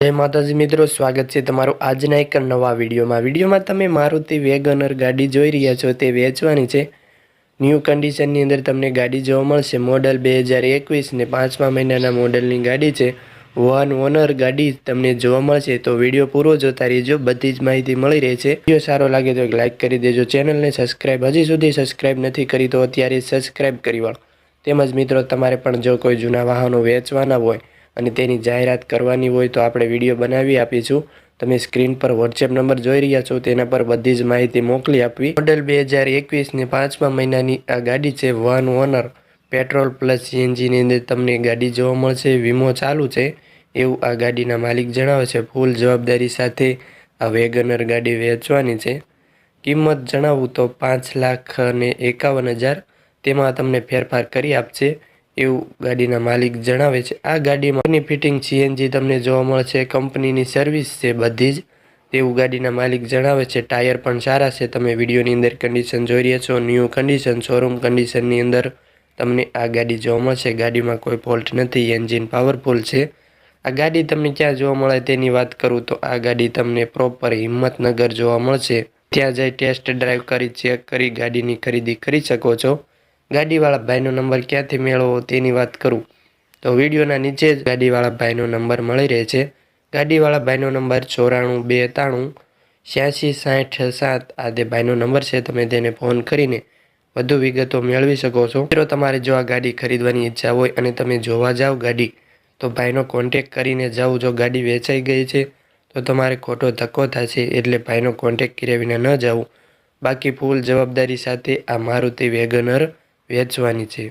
જય માતાજી મિત્રો, સ્વાગત છે તમારું આજના એક નવા વિડીયોમાં. વિડીયોમાં તમે મારુતિ વેગનર ગાડી જોઈ રહ્યા છો, તે વેચવાની છે. ન્યૂ કન્ડિશનની અંદર તમને ગાડી જોવા મળશે. મોડલ બે હજાર એકવીસ ને પાંચમા મહિનાના મોડલની ગાડી છે. વન ઓનર ગાડી તમને જોવા મળશે. તો વીડિયો પૂરો જોતા રહેજો, બધી જ માહિતી મળી રહે છે. વીડિયો સારો લાગે તો એક લાઇક કરી દેજો. ચેનલને સબસ્ક્રાઇબ હજી સુધી સબસ્ક્રાઇબ નથી કરી તો અત્યારે સબસ્ક્રાઇબ કરી વાળો. તેમજ મિત્રો, તમારે પણ જો કોઈ જૂના વાહનો વેચવાના હોય અને તેની જાહેરાત કરવાની હોય તો આપણે વીડિયો બનાવી આપીશું. તમે સ્ક્રીન પર વોટ્સએપ નંબર જોઈ રહ્યા છો, તેના પર બધી જ માહિતી મોકલી આપવી. મોડલ બે હજાર એકવીસની પાંચમા મહિનાની આ ગાડી છે વન ઓનર પેટ્રોલ પ્લસ સીએનજીની અંદર તમને ગાડી જોવા મળશે, વીમો ચાલુ છે. એવું આ ગાડીના માલિક જણાવે છે. ફૂલ જવાબદારી સાથે આ વેગનર ગાડી વેચવાની છે. કિંમત જણાવું તો પાંચ લાખ અને એકાવન હજાર. તેમાં તમને ફેરફાર કરી આપશે. એવું ગાડીના માલિક જણાવે છે. આ ગાડીમાં ફિટિંગ સીએનજી તમને જોવા મળશે, કંપનીની સર્વિસ છે બધી જ. તેવું ગાડીના માલિક જણાવે છે, ટાયર પણ સારા છે. તમે વિડીયોની અંદર કન્ડિશન જોઈ રહ્યા છો ન્યૂ કન્ડિશન શોરૂમ કન્ડિશનની અંદર તમને આ ગાડી જોવા મળશે. ગાડીમાં કોઈ ફોલ્ટ નથી એન્જિન પાવરફુલ છે. આ ગાડી તમને ક્યાં જોવા મળે તેની વાત કરું તો આ ગાડી તમને પ્રોપર હિંમતનગર જોવા મળશે. ત્યાં જઈ ટેસ્ટ ડ્રાઈવ કરી ચેક કરી, ગાડીની ખરીદી કરી શકો છો. ગાડીવાળા ભાઈનો નંબર ક્યાંથી મેળવવો તેની વાત કરું. તો વિડીયોના નીચે જ ગાડીવાળા ભાઈનો નંબર મળી રહે છે. ગાડીવાળા ભાઈનો નંબર ચોરાણું બે ત્રાણું છ્યાસી સાઠ સાત આ તે ભાઈનો નંબર છે. તમે તેને ફોન કરીને વધુ વિગતો મેળવી શકો છો. મિત્રો, તમારે જો આ ગાડી ખરીદવાની ઈચ્છા હોય અને તમે જોવા જાઓ ગાડી, તો ભાઈનો કોન્ટેક કરીને જાઓ. જો ગાડી વેચાઈ ગઈ છે, તો તમારે ખોટો ધક્કો થશે એટલે ભાઈનો કોન્ટેક કર્યા ન જવું બાકી ફૂલ જવાબદારી સાથે આ મારુતિ વેગનર વેચવાની છે